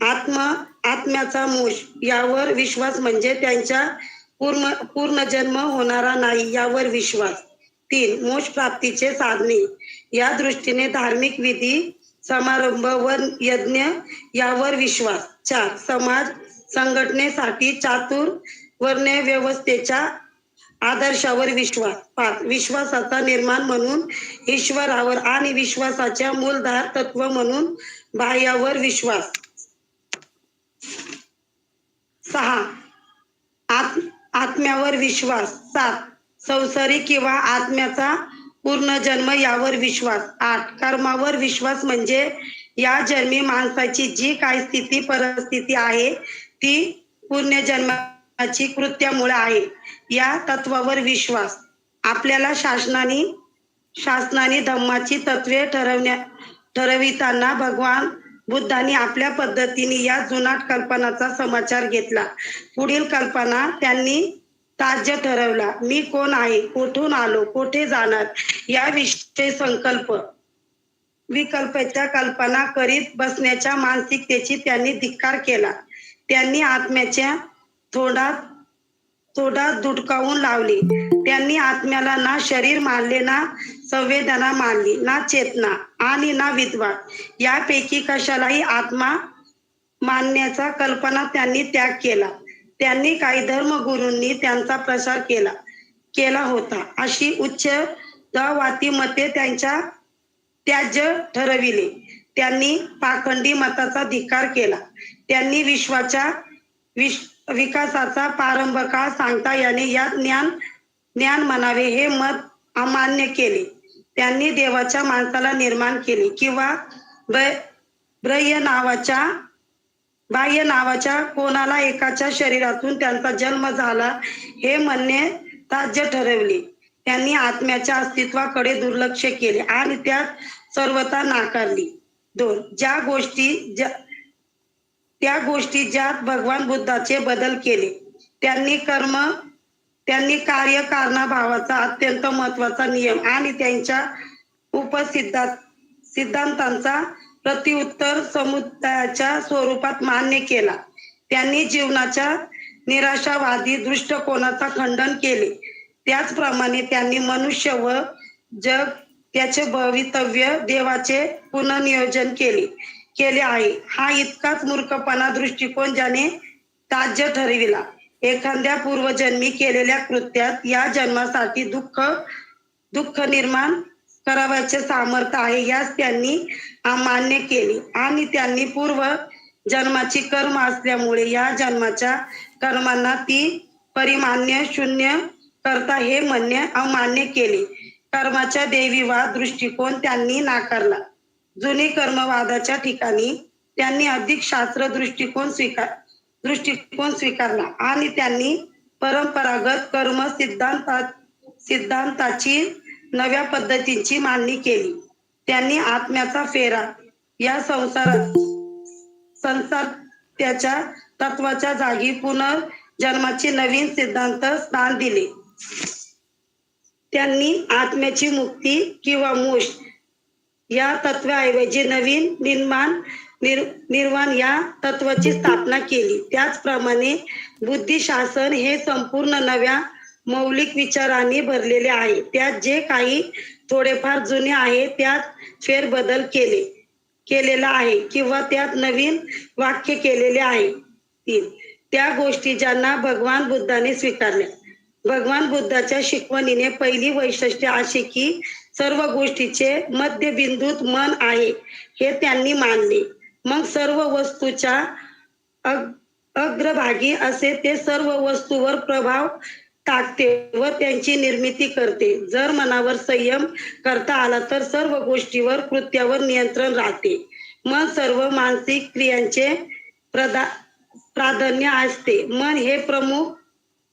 आत्मा आत्म्याचा मोश यावर विश्वास म्हणजे त्यांच्या पूर्ण पूर्ण जन्म होणारा नाही यावर विश्वास. तीन मोक्ष प्राप्तीचे साधने. या दृष्टीने धार्मिक विधी समारंभ व यज्ञ यावर विश्वास. चार समाज संघटनेसाठी चातुर वर्ण व्यवस्थेच्या आदर्शावर विश्वास. पाच विश्वासाचा निर्माण म्हणून ईश्वरावर आणि विश्वासाच्या मूलधार तत्व म्हणून बाह्यावर विश्वास. सहा. आत आत्म्यावर विश्वास. सात. संसारी किंवा आत्म्याचा पूर्ण जन्म यावर विश्वास. आठ. कर्मावर विश्वास म्हणजे या जन्मी माणसाची जी काही स्थिती परिस्थिती आहे ती पुण्य जन्माची कृत्यामुळे आहे. या तत्वावर विश्वास. आपल्याला शासनाने शासनाने धम्माची तत्वे ठरवण्या ठरविताना भगवान बुद्धांनी आपल्या पद्धतीने या जुनाट कल्पनाचा समाचार घेतला. पुढील कल्पना त्यांनी ताज्य ठरवला. मी कोण आहे? कुठून आलो? कुठे जाणार? या याविषयी संकल्प. विकल्पाच्या कल्पना करीत बसण्याच्या मानसिकतेची त्यांनी धिक्कार केला. त्यांनी आत्म्याच्या थोडात थोडा दुटकावून लावली. त्यांनी आत्म्याला ना शरीर मानले ना संवेदना मानली ना चेतना आणि ना विद्वा यापैकी कशालाही आत्मा मानण्याचा कल्पना त्यांनी त्याग केला. त्यांनी काही धर्मगुरूंनी त्यांचा प्रसार केला केला होता. अशी उच्च दवाती मते त्यांच्या त्याज्य ठरविले. त्यांनी पाखंडी मताचा धिकार केला. त्यांनी विश्वाच्या विश विकासाचा प्रारंभ काळ सांगता याने या ज्ञान ज्ञान म्हणावे हे मत अमान्य केले. त्यांनी देवाच्या माणसाला निर्माण केले किंवा ब- ब्रह्य नावाच्या बाह्य नावाच्या कोणाला एकाच्या शरीरातून त्यांचा जन्म झाला हे म्हणणे ताज्य ठरवले. त्यांनी आत्म्याच्या अस्तित्वाकडे दुर्लक्ष केले आणि त्यात सर्वता नाकारली. दोन ज्या गोष्टी ज्या त्या गोष्टी ज्यात भगवान बुद्धाचे बदल केले. त्यांनी कर्म त्यांनी कार्यकारणाभावाचा अत्यंत महत्त्वाचा नियम आणि त्यांच्या उपसिद्धांत सिद्धांतांचा प्रतिउत्तर समुदायाच्या स्वरूपात मान्य केला. त्यांनी जीवनाच्या निराशावादी दृष्टिकोनाचा खंडन केले. त्याचप्रमाणे त्यांनी मनुष्य व जग त्याचे भवितव्य देवाचे पुनर्नियोजन केले केले आहे. हा इतकाच मूर्खपणा दृष्टिकोन ज्याने ताज्य ठरविला. एखाद्या पूर्वजन्मी केलेल्या कृत्यात या जन्मासाठी दुःख दुःख निर्माण करावयाचे सामर्थ्य आहे यास त्यांनी अमान्य केले. आणि त्यांनी पूर्व जन्माची कर्म असल्यामुळे या जन्माच्या कर्मांना ती परिमान्य शून्य करता हे म्हणणे अमान्य केले. कर्माच्या देवीवाद दृष्टिकोन त्यांनी नाकारला. जुने कर्मवादाच्या ठिकाणी त्यांनी अधिक शास्त्र दृष्टिकोन स्वीकार दृष्टिकोन स्वीकारला. आणि त्यांनी परंपरागत कर्म सिद्धांतात सिद्धांताची नव्या पद्धतींची मांडणी केली. त्यांनी आत्म्याचा फेरा या संसारात संसार त्याच्या तत्वाच्या जागी पुनर्जन्माचे नवीन सिद्धांत स्थान दिले. त्यांनी आत्म्याची मुक्ती किंवा मोष या तत्वाऐवजी नवीन निर्माण निर निर्वाण या तत्वाची स्थापना केली. त्याचप्रमाणे बुद्धिशासन हे संपूर्ण नव्या मौलिक विचारांनी भरलेले आहे. त्यात जे काही थोडेफार जुने आहे त्यात फेरबदल केले केलेला आहे किंवा त्यात नवीन वाक्य केलेले आहे. तीन त्या गोष्टी ज्यांना भगवान बुद्धाने स्वीकारल्या. भगवान बुद्धाच्या शिकवणीने पहिली वैशिष्ट्य अशी की सर्व गोष्टीचे मध्यबिंदूत मन आहे हे त्यांनी मानले. मग सर्व वस्तूच्या अग- अग्रभागी असे ते सर्व वस्तूवर प्रभाव टाकते व त्यांची निर्मिती करते. जर मनावर संयम करता आला तर सर्व गोष्टीवर कृत्यावर नियंत्रण राहते. मन सर्व मानसिक क्रियांचे प्रदा प्राधान्य असते. मन हे प्रमुख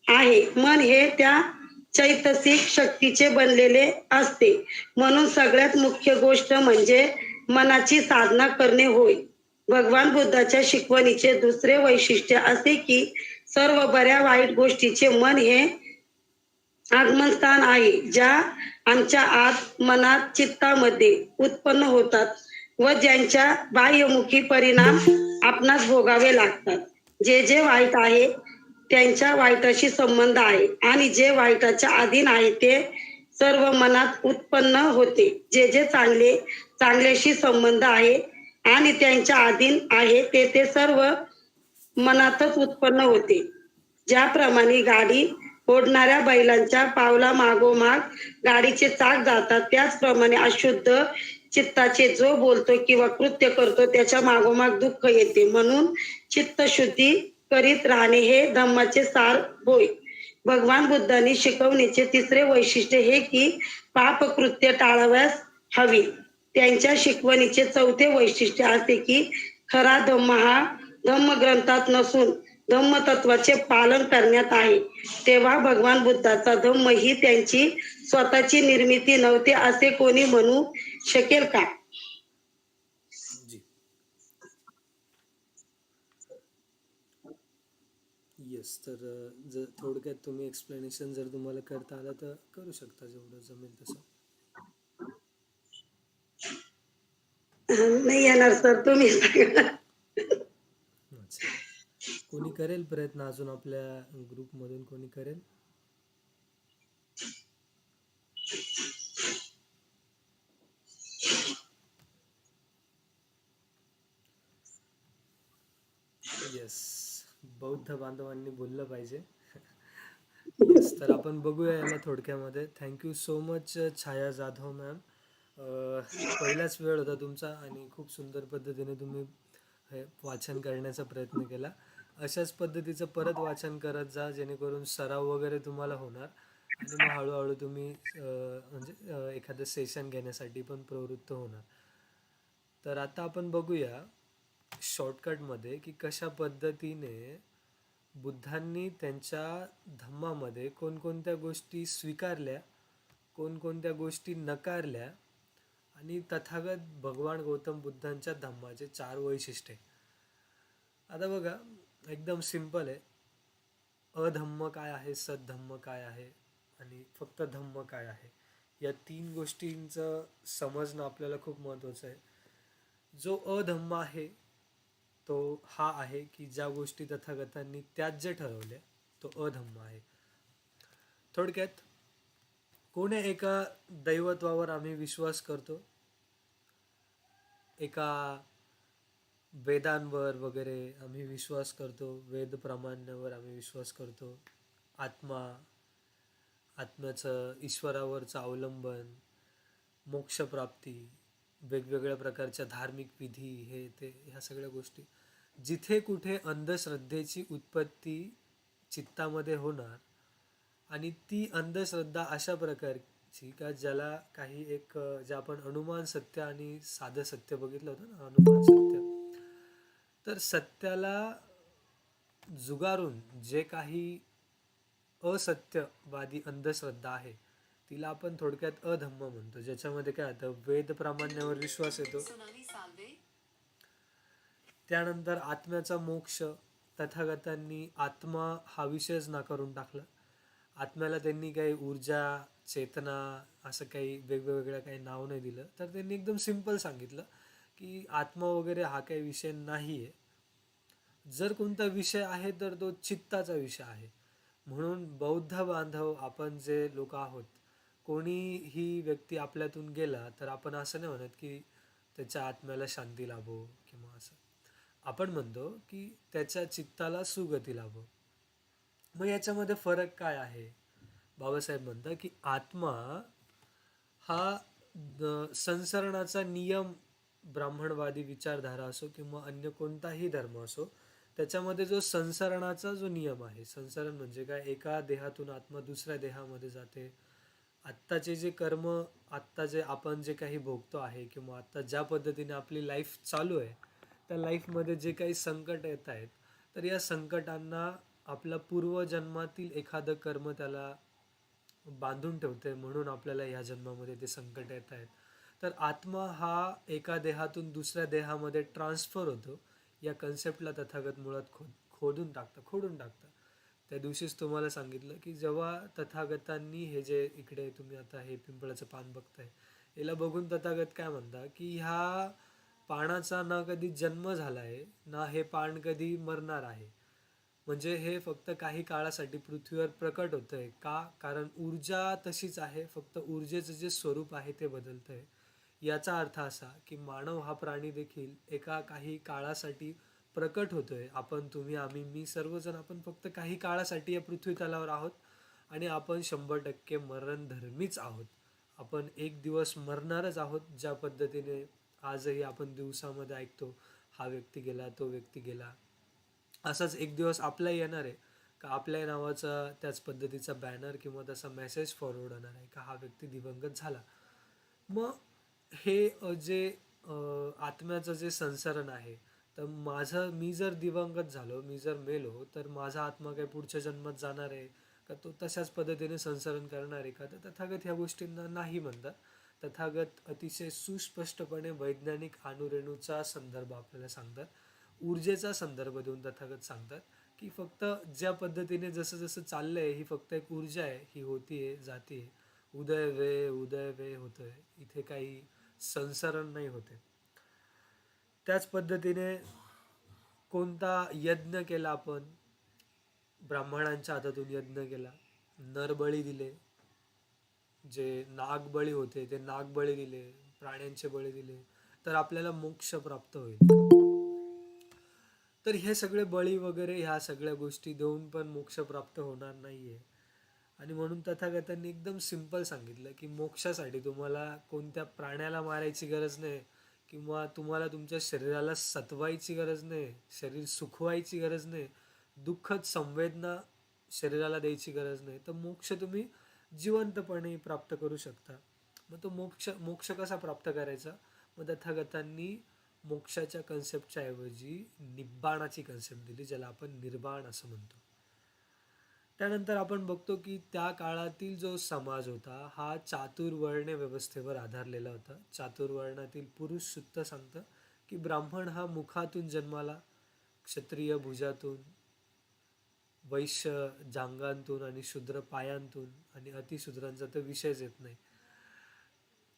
आहे. मन हे त्या चैतसिक शक्तीचे बनलेले असते. म्हणून सगळ्यात मुख्य गोष्ट म्हणजे मनाची साधना करणे होय. भगवान बुद्धाच्या शिकवणीचे दुसरे वैशिष्ट्य असे की सर्व बऱ्या वाईट गोष्टीचे मन हे आगमनस्थान आहे ज्या आमच्या आत मनात चित्तामध्ये उत्पन्न होतात व ज्यांच्या बाह्यमुखी परिणाम आपणास भोगावे लागतात. जे जे वाईट आहे त्यांच्या वाईटाशी संबंध आहे आणि जे वाईटाच्या अधीन आहे ते सर्व मनात उत्पन्न होते. जे जे चांगले चांगल्याशी संबंध आहे आणि त्यांच्या अधीन आहे ते ते सर्व मनातच उत्पन्न होते. ज्याप्रमाणे गाडी ओढणाऱ्या बैलांच्या पावला मागोमाग गाडीचे चाक जातात त्याचप्रमाणे अशुद्ध चित्ताचे जो बोलतो किंवा कृत्य करतो त्याच्या मागोमाग दुःख येते. म्हणून चित्त शुद्धी करीत राहणे हे धम्माचे सार होय. भगवान बुद्धांनी शिकवण्याचे तिसरे वैशिष्ट्य हे की पाप कृत्य टाळाव्यास हवी. त्यांच्या शिकवणीचे चौथे वैशिष्ट्य असे की खरा धम्म हा धम्म ग्रंथात नसून धम्म तत्वाचे पालन करण्यात आहे. तेव्हा भगवान बुद्धाचा धम्म ही त्यांची स्वतःची निर्मिती नव्हती असे कोणी म्हणू शकेल का? जी येस तर जर थोडक्यात तुम्ही एक्सप्लेनेशन जर तुम्हाला करता आलं तर करू शकता जेवढं जमेल तसं. नाही येणार सर तुम्ही कोणी करेल प्रयत्न अजून आपल्या ग्रुपमधून कोणी करेल? येस बौद्ध बांधवांनी बोललं पाहिजे. तर आपण बघूया याला थोडक्यामध्ये. Thank you so much Chhaya Jadhav ma'am पहिलाच वेळ होता तुमचा आणि खूप सुंदर पद्धतीने तुम्ही हे वाचन करण्याचा प्रयत्न केला. अशाच पद्धतीचं परत वाचन करत जा जेणेकरून सराव वगैरे तुम्हाला होणार. आणि मग हळूहळू तुम्ही म्हणजे एखादं सेशन घेण्यासाठी पण प्रवृत्त होणार. तर आता आपण बघूया शॉर्टकटमध्ये की कशा पद्धतीने बुद्धांनी त्यांच्या धम्मामध्ये कोणकोणत्या गोष्टी स्वीकारल्या कोणकोणत्या गोष्टी नकारल्या आणि तथागत भगवान गौतम बुद्धांच्या धम्माचे चार वैशिष्ट्ये आता बघा एकदम सिंपल आहे. अधम्म काय आहे सद्धम्म काय आहे आणि फक्त धम्म काय आहे? या तीन गोष्टींचं समजणं आपल्याला खूप महत्त्वाचं आहे. जो अधम्म आहे तो हा आहे की ज्या गोष्टी तथागतांनी त्याज जे ठरवले तो अधम्म आहे. थोडक्यात कोण्या एका दैवत्वावर आम्ही विश्वास करतो? एका वेदांवर वगैरे आम्ही विश्वास करतो वेद प्रामाण्यावर आम्ही विश्वास करतो. आत्मा आत्म्याचं ईश्वरावरचं अवलंबन मोक्षप्राप्ती वेगवेगळ्या प्रकारच्या धार्मिक विधी हे ते ह्या सगळ्या गोष्टी. जिथे कुठे अंधश्रद्धेची उत्पत्ती चित्तामध्ये होणार आणि ती अंधश्रद्धा अशा प्रकारची का ज्याला काही एक जे आपण अनुमान सत्य आणि साधं सत्य बघितलं होतं ना अनुमान सत्य. तर सत्याला जुगारून जे काही असत्यवादी अंधश्रद्धा आहे तिला आपण थोडक्यात अधम्म म्हणतो. ज्याच्यामध्ये काय होतं वेद प्रामाण्यावर विश्वास येतो. त्यानंतर आत्म्याचा मोक्ष तथागतांनी आत्मा हा विषयच नाकारून टाकला. आत्म्याला त्यांनी काही ऊर्जा चेतना असं काही वेगवेगळ्या काही नाव नाही दिलं. तर त्यांनी एकदम सिंपल सांगितलं की आत्मा वगैरे हा काही विषय नाही आहे जर कोणता विषय आहे तर तो चित्ताचा विषय आहे. म्हणून बौद्ध बांधव आपण जे लोक आहोत कोणी ही व्यक्ती आपल्यातून गेला तर आपण असं नाही म्हणत की त्याच्या आत्म्याला शांती लाभो किंवा असं. आपण म्हणतो की त्याच्या चित्ताला सुगती लाभो. मग याच्यामध्ये फरक काय आहे? बाबासाहेब म्हणतात की आत्मा हा संसरणाचा नियम ब्राह्मणवादी विचारधारा असो किंवा अन्य कोणताही धर्म असो त्याच्यामध्ये जो संसरणाचा जो नियम आहे संसरण म्हणजे काय? एका देहातून आत्मा दुसऱ्या देहामध्ये जाते. आत्ताचे जे कर्म आत्ता जे आपण जे काही भोगतो आहे किंवा आत्ता ज्या पद्धतीने आपली लाईफ चालू आहे त्या लाईफमध्ये जे काही संकट येत आहेत तर या संकटांना आपला पूर्वजन्मातील एखादं कर्म त्याला बांधून ठेवते म्हणून आपल्याला ह्या जन्मामध्ये ते संकट येत आहेत. तर आत्मा हा एका देहातून दुसऱ्या देहामध्ये ट्रान्सफर होतो. या कन्सेप्टला तथागत मुळात खो खोदून टाकतं खोडून टाकतं. त्या दिवशीच तुम्हाला सांगितलं की जेव्हा तथागतांनी हे जे इकडे तुम्ही आता हे पिंपळाचं पान बघताय याला बघून तथागत काय म्हणता की ह्या पानाचा ना कधी जन्म झाला आहे ना हे पान कधी मरणार आहे. म्हणजे हे फक्त काही काळासाठी पृथ्वीवर प्रकट होतंय. का? कारण ऊर्जा तशीच आहे फक्त ऊर्जेचं जे स्वरूप आहे ते बदलतंय. याचा अर्थ असा की मानव हा प्राणी देखील एका काही काळासाठी प्रकट होतोय. आपण तुम्ही आम्ही मी सर्वजण आपण फक्त काही काळासाठी या पृथ्वी तलावर आहोत आणि आपण शंभर टक्के मरणधर्मीच आहोत. आपण एक दिवस मरणारच आहोत ज्या पद्धतीने आजही आपण दिवसामध्ये ऐकतो हा व्यक्ती गेला तो व्यक्ती गेला. असाच एक दिवस आपला येणार आहे. का आपल्या नावाचा त्याच पद्धतीचा बॅनर किंवा तसा मेसेज फॉरवर्ड होणार आहे. का हा व्यक्ती दिवंगत झाला. मग हे जे आत्म्याचं जे संसरण आहे तर माझं मी जर दिवंगत झालो मी जर मेलो तर माझा आत्मा काही पुढच्या जन्मात जाणार आहे? का तो तशाच पद्धतीने संसरण करणार आहे? का तर तथागत ह्या गोष्टींना नाही म्हणतात. तथागत अतिशय सुस्पष्टपणे वैज्ञानिक अणुरेणूचा संदर्भ आपल्याला सांगतात. ऊर्जेचा संदर्भ देऊन तथागत सांगतात की फक्त ज्या पद्धतीने जसं जसं चाललंय ही फक्त एक ऊर्जा आहे ही होतीये जातीये. उदय वे उदय वे होतोय. इथे काही संसरण नाही होते. त्याच पद्धतीने कोणता यज्ञ केला आपण? ब्राह्मणांच्या हातातून यज्ञ केला. नरबळी दिले. जे नागबळी होते ते नागबळी दिले. प्राण्यांचे बळी दिले. तर आपल्याला मोक्ष प्राप्त होईल. तर हे सगळे बळी वगैरे ह्या सगळ्या गोष्टी देऊन पण मोक्ष प्राप्त होणार नाही आहे आणि म्हणून तथागतांनी एकदम सिंपल सांगितलं की मोक्षासाठी तुम्हाला कोणत्या प्राण्याला मारायची गरज नाही किंवा तुम्हाला तुमच्या शरीराला सतवायची गरज नाही शरीर सुखवायची गरज नाही दुःखद संवेदना शरीराला द्यायची गरज नाही तर मोक्ष तुम्ही जिवंतपणे प्राप्त करू शकता. मग तो मोक्ष मोक्ष कसा प्राप्त करायचा? मग तथागतांनी मोक्षाच्या कन्सेप्टच्या ऐवजी निब्बाणाची कन्सेप्ट दिली ज्याला आपण निर्बाण असं म्हणतो. त्यानंतर आपण बघतो की त्या काळातील जो समाज होता हा चातुर्वर्ण व्यवस्थेवर आधारलेला होता. चातुर्वर्णातील पुरुष सुद्धा सांगतं की ब्राह्मण हा मुखातून जन्माला क्षत्रिय भुजातून वैश्य जांगांतून आणि शूद्र पायांतून आणि अतिशूद्रांचा तर विषयच येत नाही.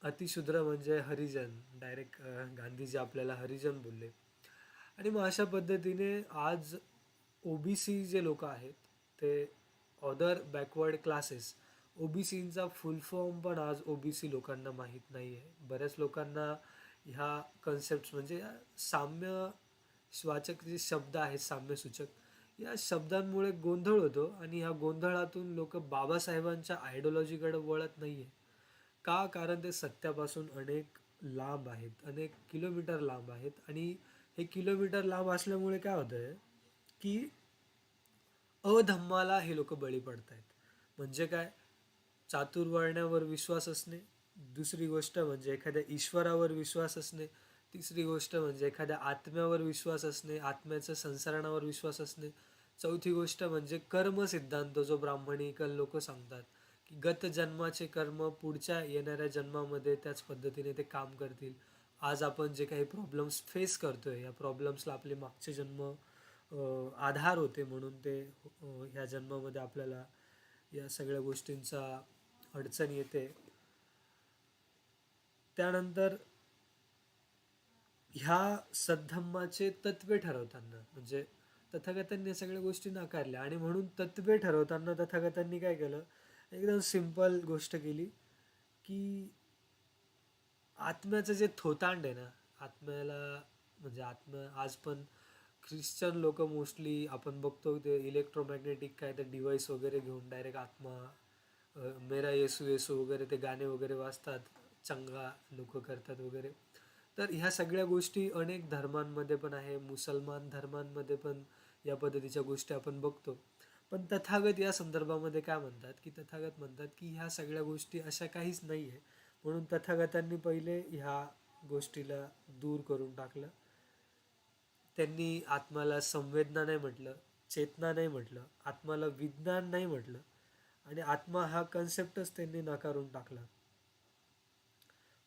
अतिशूद्र म्हणजे हरिजन. डायरेक्ट गांधीजी आपल्याला हरिजन बोलले. आणि मग अशा पद्धतीने आज ओ बी सी जे लोक आहेत ते other backward classes O B सीचा फुल फॉर्म पण आज ओ बी सी लोकांना माहीत नाही आहे बऱ्याच लोकांना ह्या कन्सेप्ट म्हणजे या साम्य वाचक जे शब्द आहेत साम्यसूचक या शब्दांमुळे गोंधळ होतो. आणि ह्या गोंधळातून लोक बाबासाहेबांच्या आयडिओलॉजीकडे वळत नाही आहे का? कारण ते सत्यापासून अनेक लांब आहेत अनेक किलोमीटर लांब आहेत आणि हे किलोमीटर लांब असल्यामुळे काय होतं आहे की अधम्माला हे लोक बळी पडत आहेत म्हणजे काय? चातुर्वर्ण्यावर विश्वास असणे. दुसरी गोष्ट म्हणजे एखाद्या ईश्वरावर विश्वास असणे. तिसरी गोष्ट म्हणजे एखाद्या आत्म्यावर विश्वास असणे. आत्म्याच्या संसारणावर विश्वास असणे. चौथी गोष्ट म्हणजे कर्म सिद्धांत जो ब्राह्मणिकल लोक सांगतात. की गत जन्माचे कर्म पुढच्या येणाऱ्या जन्मामध्ये त्याच पद्धतीने ते काम करतील. आज आपण जे काही प्रॉब्लेम्स फेस करतोय या प्रॉब्लेम्सला आपले मागचे जन्म आधार होते म्हणून ते ह्या जन्मामध्ये आपल्याला या सगळ्या गोष्टींचा अडचण येते. त्यानंतर ह्या सद्धम्माचे तत्वे ठरवताना म्हणजे तथागतांनी या सगळ्या गोष्टी नाकारल्या आणि म्हणून तत्वे ठरवताना तथागतांनी काय केलं? एकदम सिंपल गोष्ट केली की आत्म्याचं जे थोतांड आहे ना आत्म्याला म्हणजे आत्म आज पण ख्रिश्चन लोक मोस्टली आपण बघतो ते इलेक्ट्रोमॅग्नेटिक काय ते डिवाइस वगैरे घेऊन डायरेक्ट आत्मा मेरा येसू येसू वगैरे ते गाणे वगैरे वाजतात चंगा लोक करतात वगैरे. तर ह्या सगळ्या गोष्टी अनेक धर्मांमध्ये पण आहे मुसलमान धर्मांमध्ये पण या पद्धतीच्या गोष्टी आपण बघतो. पण तथागत या संदर्भामध्ये काय म्हणतात? की तथागत म्हणतात की ह्या सगळ्या गोष्टी अशा काहीच नाही आहे म्हणून तथागतांनी पहिले ह्या गोष्टीला दूर करून टाकलं. त्यांनी आत्माला संवेदना नाही म्हटलं चेतना नाही म्हटलं आत्माला विज्ञान नाही म्हटलं आणि आत्मा हा कन्सेप्टच त्यांनी नाकारून टाकला.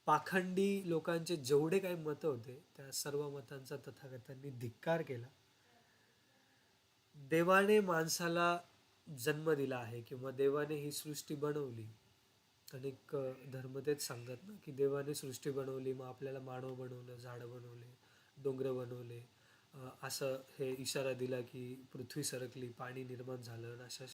पाखंडी लोकांचे जेवढे काही मतं होते त्या सर्व मतांचा तथागतांनी धिक्कार केला. देवाने माणसाला जन्म दिला आहे किंवा देवाने ही सृष्टी बनवली. अनेक धर्म तेच सांगतात ना की देवाने सृष्टी बनवली मग आपल्याला मानव बनवलं झाडं बनवले डोंगरं बनवले. असं हे इशारा दिला की पृथ्वी सरकली पाणी निर्माण झालं आणि अशा